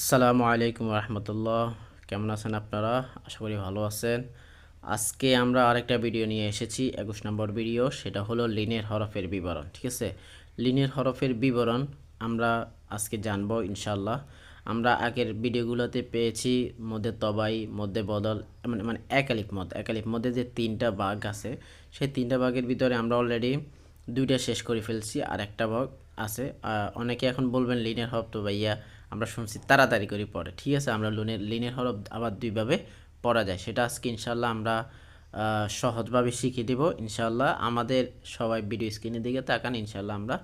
আসসালামু আলাইকুম রহমতুল্লাহ। কেমন আছেন আপনারা? আশা করি ভালো আছেন। আজকে আমরা আরেকটা ভিডিও নিয়ে এসেছি, একুশ নম্বর ভিডিও। সেটা হলো লিনের হরফের বিবরণ, ঠিক আছে? লিনের হরফের বিবরণ আমরা আজকে জানব ইনশাল্লাহ আমরা আগের ভিডিওগুলোতে পেয়েছি মধ্যে তবাই, মধ্যে বদল মানে মানে একালিক মদ। একালিক মধ্যে যে তিনটা বাঘ আছে, সেই তিনটা বাঘের ভিতরে আমরা অলরেডি দুইটা শেষ করে ফেলছি, আর একটা ভাগ আছে। অনেকে এখন বলবেন লিনের হরফ তো ভাইয়া আমরা শুনছি তাড়াতাড়ি করে পড়ে ঠিক আছে, আমরা লোনের লিনের হরফ আবার দুইভাবে পড়া যায়। সেটা আজকে ইনশাল্লাহ আমরা সহজভাবে শিখিয়ে দেব। ইনশাল্লাহ আমাদের সবাই ভিডিও স্ক্রিনের দিকে তাকান। ইনশাল্লাহ আমরা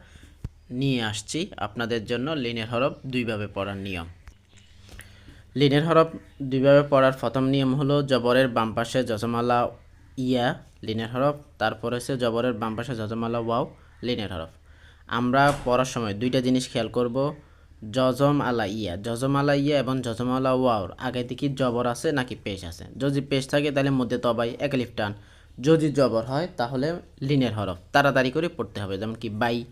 নিয়ে আসছি আপনাদের জন্য লিনের হরফ দুইভাবে পড়ার নিয়ম। লিনের হরফ দুইভাবে পড়ার প্রথম নিয়ম হলো জবরের বাম পাশে যজমালা ইয়া লিনের হরফ, তারপর হচ্ছে জবরের বাম পাশে যজমালা ওয়াও লিনের হরফ। আমরা পড়ার সময় দুইটা জিনিস খেয়াল করব। জজম আলা ইয়া জজম আলা ইয়া এবং জজম আলা ওয়াওর। আগে থেকে জবর আছে নাকি পেশ আছে? যদি পেশ থাকে তাহলে মধ্যে তবাই একালিফ টান। যদি জবর হয় তাহলে লিনের হরফ। তাড়াতাড়ি করে পড়তে হবে, যেমন কি বাই,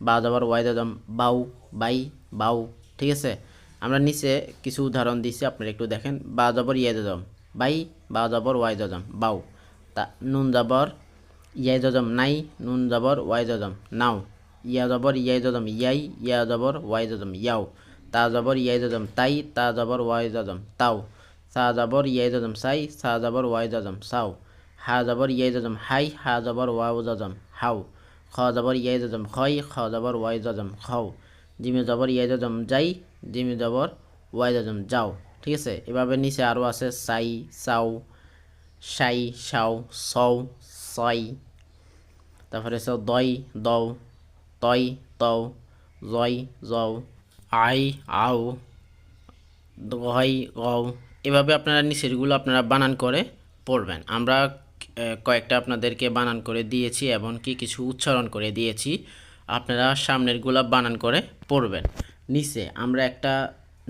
বা জবর ওয়াই দম বাউ, বাই, বাউ, ঠিক আছে? আমরা নিচে কিছু উদাহরণ দিচ্ছি আপনারা একটু দেখেন। বা জবর ইয়ে দম বাই, বা জবর ওয়াই দম বাউ। তা নুন জবর ইয়াই জজম নাই, নুন জবর ওয়াই জজম নাও। ইয়া জবর ইয়াই দম ইয়াই, ইয়া জবর, ওয়াই দম ইয়াও। তা জবর, ইয়াই দম তাই, তা জবর, ওয়াই দম তাও। সা জবর, ইয়াই দম সাই, সা জবর, ওয়াই দম সাও। হা জবর, ইয়াই দম হাই, হা জবর, ওয়াও দম হাও। খ জবর, ইয়াই দম খয় খ জবর, ওয়াই দম খাও। জিমে জবর, ইয়াই দম যাই, জিমে জবর, ওয়াই দম যাও। ঠিক আছে? এভাবে নিচে আরও আছে, সাই, সাও সাই, সাও সৌ সই। তারপরে হচ্ছে দই দৌ তই তৌ জয়, জও, আই, আও দই গও, এভাবে আপনারা নিচেরগুলো আপনারা বানান করে পড়বেন। আমরা কয়েকটা আপনাদেরকে বানান করে দিয়েছি এমনকি কিছু উচ্চারণ করে দিয়েছি। আপনারা সামনেরগুলো বানান করে পড়বেন। নিচে আমরা একটা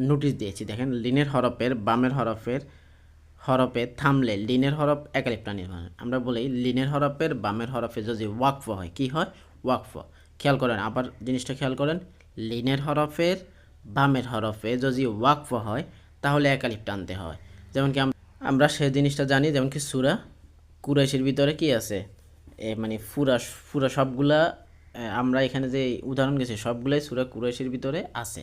নোটিশ দিয়েছি, দেখেন, লিনের হরফের, বামের হরফের, হরফে থামলে, লিনের হরফ একালিপ্টা নির্মাণ আমরা বলি, লিনের হরফের, বামের হরফে যদি ওয়াকফ হয়, কি হয়? ওয়াকফ। খেয়াল করেন, আবার জিনিসটা খেয়াল করেন, লিনের হরফের বামের হরফে যদি ওয়াকফ হয়, তাহলে একালিপ টানতে হয়। যেমন কি আমরা সেই জিনিসটা জানি, যেমন কি সুরা কুরাইশের ভিতরে কি আছে? এ মানে ফুরা ফুরা সবগুলা আমরা এখানে যে উদাহরণ গেছি সবগুলাই সুরা কুরাইশের ভিতরে আছে।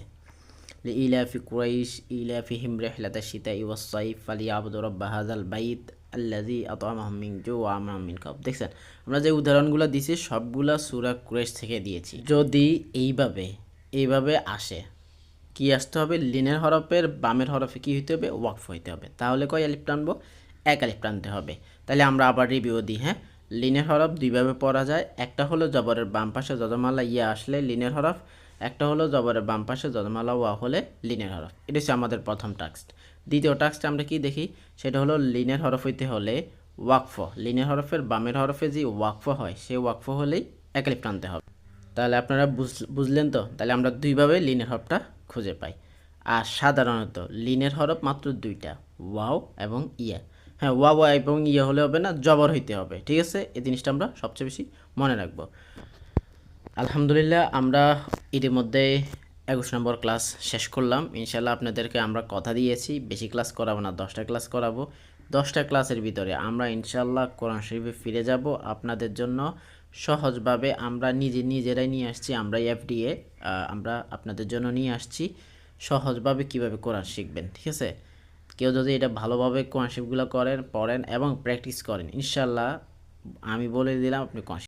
ইলাফি কুরাইশ, ইলাফিহিম রিহলাতা শীতা ইওয়াসাইফ ফালিয়াবুদু রাব্বা হাযাল বাইত আল্লাযী আত'আমাহুম মিন জু ওয়া আমানাহুম মিন দেখছেন, আমরা যে উদাহরণগুলো দিয়েছি, সবগুলা সূরা কুরাইশ থেকে দিয়েছি। যদি এইভাবে এইভাবে আসে, কি আসতে হবে? লিনের হরফের বামের হরফে কি হইতে হবে? ওয়াকফ হইতে হবে। তাহলে কয় আলিফ টানবো? এক আলিফ টানতে হবে। তাহলে আমরা আবার রিভিউ দিই হ্যাঁ? লিনের হরফ দুইভাবে পড়া যায়। একটা হলো জবরের বাম পাশে যজমালা ইয়া আসলে লিনের হরফ। একটা হলো জবরের বাম পাশে যজমালা ওয়া হলে লিনের হরফ। এটা হচ্ছে আমাদের প্রথম টাস্ক দ্বিতীয় টাস্কটা আমরা কি দেখি? সেটা হলো লিনের হরফ হইতে হলে ওয়াকফ। লিনের হরফের বামের হরফে যে ওয়াকফ হয়, সেই ওয়াকফ হলেই এক আলিফ টানতে হবে। তাহলে আপনারা বুঝ- বুঝলেন তো? তাহলে আমরা দুইভাবে লিনের হরফটা খুঁজে পাই। আর সাধারণত লিনের হরফ মাত্র দুইটা, ওয়াও এবং ইয়া। হ্যাঁ ওয়া ওয়া এবং ইয়া হলে হবে না, জবর হইতে হবে, ঠিক আছে? এই জিনিসটা আমরা সবচেয়ে বেশি মনে রাখব। আলহামদুলিল্লাহ, আমরা ইতিমধ্যে একুশ নম্বর ক্লাস শেষ করলাম। ইনশাল্লাহ আপনাদেরকে আমরা কথা দিয়েছি, বেশি ক্লাস করাবো না, দশটা ক্লাস করাবো। দশটা ক্লাসের ভিতরে আমরা ইনশাল্লাহ কোরআন শরীফে ফিরে যাব। আপনাদের জন্য সহজভাবে আমরা নিজে নিজেরাই নিয়ে আসছি আমরা এফডিএ আমরা আপনাদের জন্য নিয়ে আসছি। সহজভাবে কীভাবে কোরআন শিখবেন, ঠিক আছে? কেউ যদি এটা ভালোভাবে কোরআন করেন, পড়েন এবং প্র্যাকটিস করেন ইনশাল্লাহ আমি বলে দিলাম, আপনি কোরআন